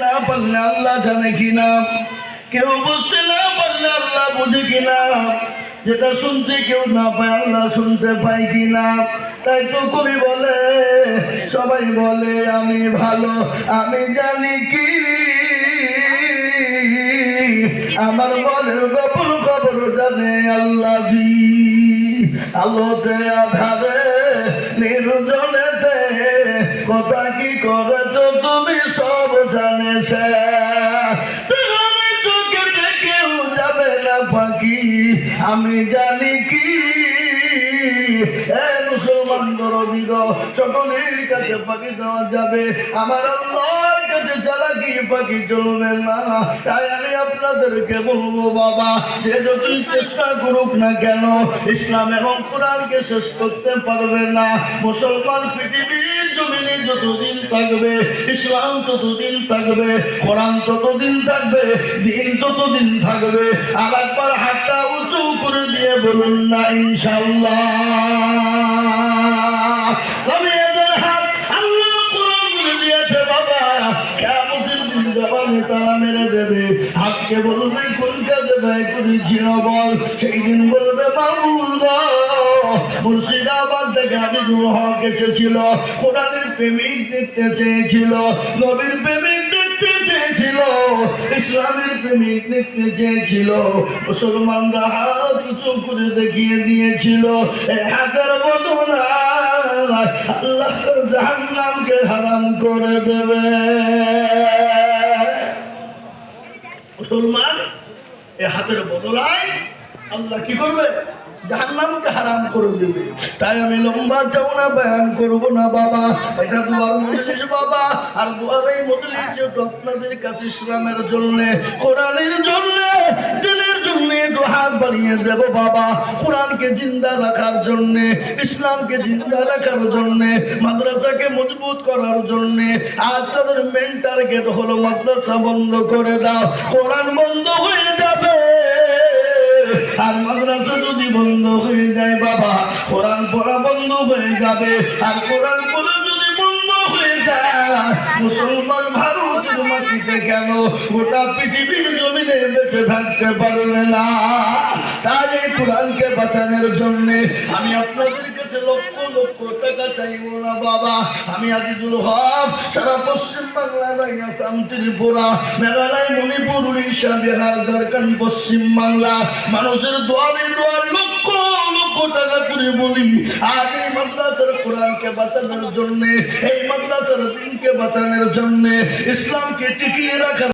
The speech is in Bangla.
না পারলে আল্লাহ জানে কিনা? কেউ বুঝতে না পারলে আল্লাহ বুঝে কিনা? যেটা শুনতে কেউ না পায়, আল্লাহ শুনতে কিনা? তাই তো কবি বলে, সবাই বলে, আমি ভালো, আমি জানি কি? আমার মনের গোপন খবর জানে আল্লাহ জি আলোতে, আধারে, নির্জনেতে, কথা কি করেছ তুমি সব? সে চোখে কেউ যাবে না পাখি। আমি জানি কি তাই আমি আপনাদেরকে বলব, বাবা, যে চেষ্টা করুক না কেন শেষ করতে পারবে না। মুসলমান পৃথিবীর জমিনে যতদিন থাকবে ইসলাম ততদিন থাকবে, কোরআন ততদিন থাকবে, দিন ততদিন থাকবে। আর একবার হাতটা উঁচু করে দিয়ে বলুন, না ইনশাল্লাহ আমি কোরআন মুর্শিদাবাদ থেকে আজিজুল হক এসেছিল। কোরআনের প্রেমিক দেখতে চেয়েছিল, নবীর প্রেমিক দেখতে চেয়েছিল, ইসলামের প্রেমিক দেখতে চেয়েছিল, মুসলমানরা হাত উঁচু করে দেখিয়ে দিয়েছিল হাতের বদল আল্লাহ জাহান্নামকে হারাম করে দেবে। মুসলমান এই হাতের বদলায় আল্লাহ কি করবে? জাহান্নামকে হারাম করে দেবে। তাই আমি লম্বা করব না, বাবা। এটা দুয়ার মজলিস, বাবা। আর দুয়ার এই মজলিস যেহেতু আপনাদের কাছে ইসলামের কোরআনের দিনের দেব, বাবা। কোরআনকে জিন্দা রাখার জন্য, ইসলামকে জিন্দা রাখার জন্য, মাদ্রাসাকে মজবুত করার জন্য, আজ তাদের মেন টার্গেট হলো মাদ্রাসা বন্ধ করে দাও। কোরআন বন্ধ হয়ে যাবে আর মাদ্রাসা যদি বন্ধ হয়ে যায় বাবা, কোরআন পড়া বন্ধ হয়ে যাবে। আর কোরআন পড়া যদি বন্ধ হয়ে যায়, মুসলমান ভারতের মাটিতে কেন গোটা পৃথিবীর জমিনে বেঁচে থাকতে পারবে না? কোরআনকে বাঁচানোর জন্য আমি আপনাদের কাছে লক্ষ লক্ষ টাকা চাইব না, বাবা। আমি আজিজুল হক, সারা পশ্চিম মেঘালয়, মণিপুর, উড়িষ্যা, বিহার, ঝাড়খণ্ড, পশ্চিম বাংলা। মানুষের দোয়ারে দোয়ার লক্ষ লক্ষ টাকা করে বলি আজ এই মাদ্রাসার কোরআনকে বাঁচানোর জন্য, এই মাদ্রাসার দিনকে বাঁচানোর জন্য, ইসলামকে টিকিয়ে রাখার